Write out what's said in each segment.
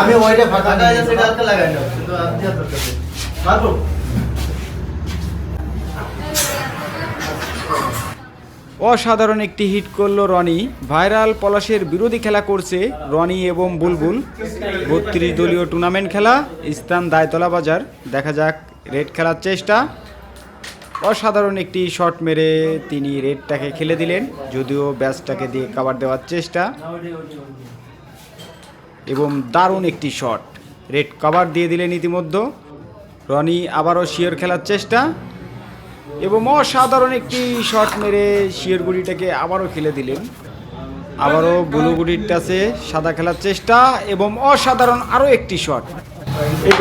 আমি ওইটা ফাঁকা আছে, হালকা লাগাই নাও, কিন্তু অসাধারণ একটি হিট করল রনি। ভাইরাল পলাশের বিরোধী খেলা করছে রনি এবং বুলবুল। বত্রিশ দলীয় টুর্নামেন্ট খেলা স্থান দায়তলা বাজার। দেখা যাক রেড খেলার চেষ্টা। অসাধারণ একটি শট মেরে তিনি রেডটাকে খেলে দিলেন, যদিও ব্যাসটাকে দিয়ে কাভার দেওয়ার চেষ্টা। এবং দারুণ একটি শট, রেড কভার দিয়ে দিলেন ইতিমধ্যে। রনি আবারও শিওর খেলার চেষ্টা। এবং অসাধারণ একটি শট মেরে শিওর গুড়িটাকে আবারও খেলে দিলেন। আবারও বুলুগুড়ির টাচে সাদা খেলার চেষ্টা এবং অসাধারণ আরও একটি শট। এই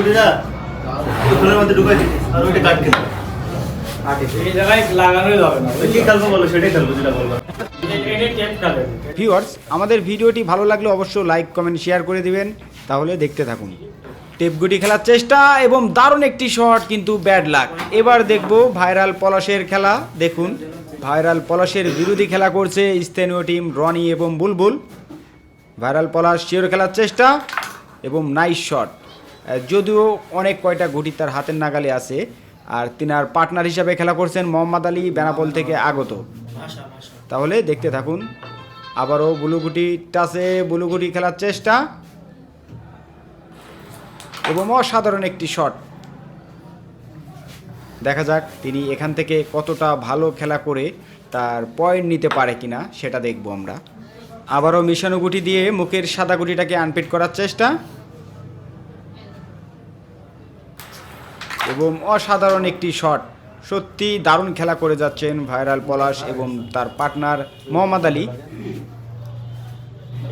মধ্যে ঢুকাই ভিউয়ার্স আমাদের ভিডিওটি ভালো লাগলে অবশ্যই লাইক কমেন্ট শেয়ার করে দিবেন। তাহলে দেখতে থাকুন। টেপগুটি খেলার চেষ্টা এবং দারুণ একটি শট কিন্তু ব্যাড লাক এবার দেখব ভাইরাল পলাশের খেলা। দেখুন ভাইরাল পলাশের বিরোধী খেলা করছে স্থানীয় টিম রনি এবং বুলবুল। ভাইরাল পলাশ শিওর খেলার চেষ্টা এবং নাইস শট যদিও অনেক কয়টা গুটি তার হাতের নাগালে আছে। আর তিনার পার্টনার হিসাবে খেলা করছেন মোহাম্মদ আলী বেনাপোল থেকে আগত। তাহলে দেখতে থাকুন আবারও বুলুগুটি টাসে বুলুগুটি খেলার চেষ্টা। এবং অসাধারণ একটি শট দেখা যাক তিনি এখান থেকে কতটা ভালো খেলা করে তার পয়েন্ট নিতে পারে কিনা সেটা দেখব আমরা। আবারও মিশানো গুটি দিয়ে মুখের সাদা গুটিটাকে আনপিট করার চেষ্টা। এবং অসাধারণ একটি শট। সত্যি দারুণ খেলা করে যাচ্ছেন ভাইরাল পলাশ এবং তার পার্টনার মোহাম্মদ আলী।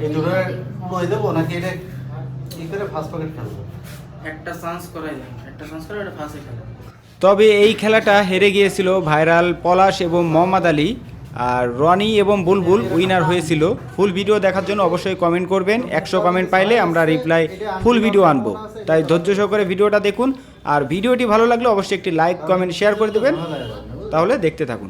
এই দুটো লই দেবো নাকি এটা কি করে ফার্স্ট পকেট খেলব? একটা চান্স করাই যায়। একটা চান্স করে এটা ফাঁসে খেলে। তবে এই খেলাটা হেরে গিয়েছিল ভাইরাল পলাশ এবং মোহাম্মদ আলী। আর রনি এবং বুলবুল উইনার হয়েছিল। ফুল ভিডিও দেখার জন্য অবশ্যই কমেন্ট করবেন। একশো কমেন্ট পাইলে আমরা রিপ্লাই ফুল ভিডিও আনব। তাই ধৈর্য সহকারে ভিডিওটা দেখুন। আর ভিডিওটি ভালো লাগলে অবশ্যই একটি লাইক কমেন্ট শেয়ার করে দেবেন। তাহলে দেখতে থাকুন।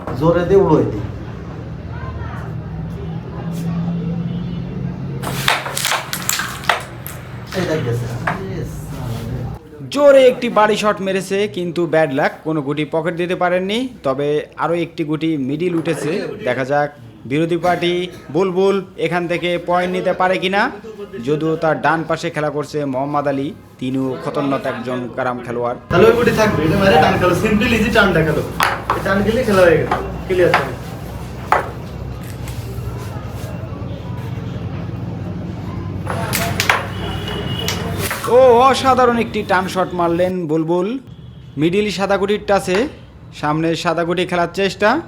এই দেখ। জোরে একটি বাড়ি শট মেরেছে কিন্তু ব্যাড লাক কোনো গুটি পকেট দিতে পারেননি। তবে আরও একটি গুটি মিডিল উঠেছে। দেখা যাক বিরোধী পার্টি বুলবুল এখান থেকে পয়েন্ট নিতে পারে কিনা। যদিও তার ডান পাশে খেলা করছে মোহাম্মদ আলী তিনিও খতরনাক একজন কারাম খেলোয়াড়। খেলা। হয়ে গেল, অসাধারণ একটি টান শট মারলেন বুলবুল। মিডিল সাদাগুটির টাচে, সামনে সাদাগুটি খেলার চেষ্টা।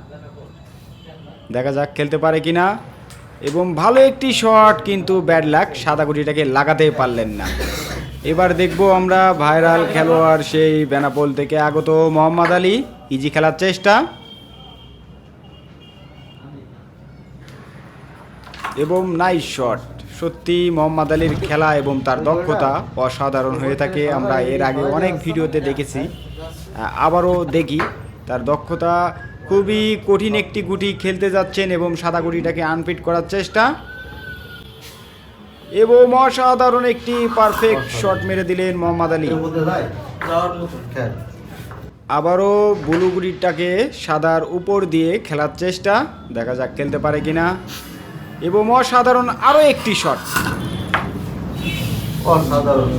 দেখা যাক খেলতে পারে কিনা। এবং ভালো একটি শট কিন্তু ব্যাড লাক সাদাগুটিটাকে লাগাতে পারলেন না। এবার দেখব আমরা ভাইরাল খেলোয়াড় সেই বেনাপোল থেকে আগত মোহাম্মদ আলী। ইজি খেলার চেষ্টা। এবং নাইস শট। সত্যি মোহাম্মদ আলীর খেলা এবং তার দক্ষতা অসাধারণ হয়ে থাকে। আমরা এর আগে অনেক ভিডিওতে দেখেছি। আবারও দেখি। তার দক্ষতা খুবই কঠিন একটি গুটি খেলতে যাচ্ছেন এবং সাদা গুটিটাকে আনফিট করার চেষ্টা। এবং অসাধারণ একটি পারফেক্ট শট মেরে দিলেন মোহাম্মদ আলী। আবারও ব্লু গুটিটাকে সাদার উপর দিয়ে খেলার চেষ্টা। দেখা যাক খেলতে পারে কিনা। এবং অসাধারণ আরও একটি শট। অসাধারণ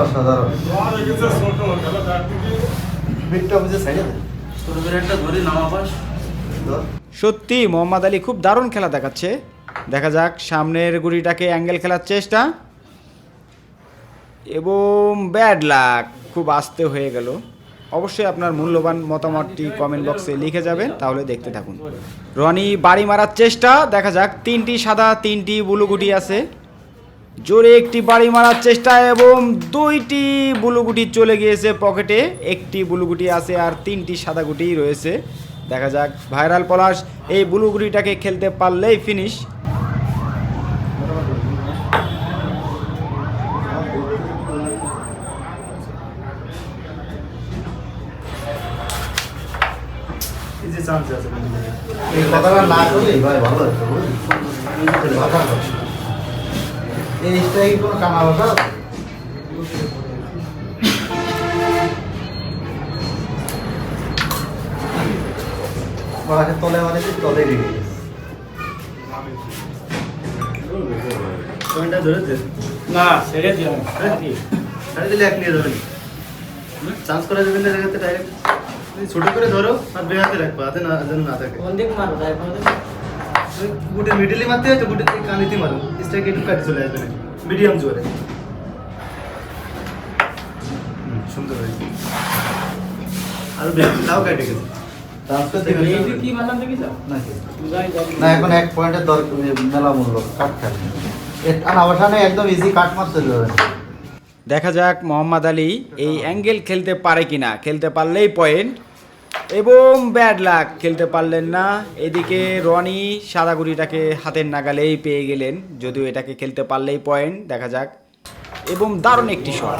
অসাধারণ। ধর। সত্যি মোহাম্মদ আলী খুব দারুণ খেলা দেখাচ্ছে। দেখা যাক সামনের গুড়িটাকে অ্যাঙ্গেল খেলার চেষ্টা। এবং ব্যাড লাক খুব আস্তে হয়ে গেল। অবশ্যই আপনার মূল্যবান মতামতটি কমেন্ট বক্সে লিখে যাবেন, তাহলে দেখতে থাকুন। রনি বাড়ি মারার চেষ্টা, দেখা যাক, তিনটি সাদা, তিনটি বুলুগুটি আছে। জোরে একটি বাড়ি মারার চেষ্টা এবং দুইটি বুলুগুটি চলে গিয়েছে পকেটে। একটি বুলুগুটি আছে আর তিনটি সাদা গুটি রয়েছে। দেখা যাক ভাইরাল পলাশ, এই বুলুগুটিটাকে খেলতে পারলেই ফিনিশ চান্স আছে এই কথাটা না করলেই ভাই ভালো হতো? এই স্টাইল কোনো কানা তলে রেখে ধরেছে না দিলাম ছাড়ে দিলে এক নিয়ে ধরে চান্স করা যাবে না জায়গাতে ডাইরেক্ট ছোট করে ধরো আর বে হাতে রাখব হাতে না যেন না থাকে। কোন দিক মারো। গুটে মিডিলে মারতে হয় তো গুটে কানিতে মারো। স্ট্রাইক একটু কাটে চলে আসবে মিডিয়াম জোরে। সুন্দর হয়েছে। আর তাও কেটে গেছে। না এখন এক পয়েন্টের দরকার কাট অবসানে একদম ইজি কাট যাবে দেখা যাক মোহাম্মদ আলী এই অ্যাঙ্গেল খেলতে পারে কিনা। খেলতে পারলেই পয়েন্ট এবং ব্যাড লাক খেলতে পারলেন না। এদিকে রনি সাদাগুড়িটাকে হাতের নাগালেই পেয়ে গেলেন, যদিও এটাকে খেলতে পারলেই পয়েন্ট দেখা যাক। এবং দারুণ একটি শট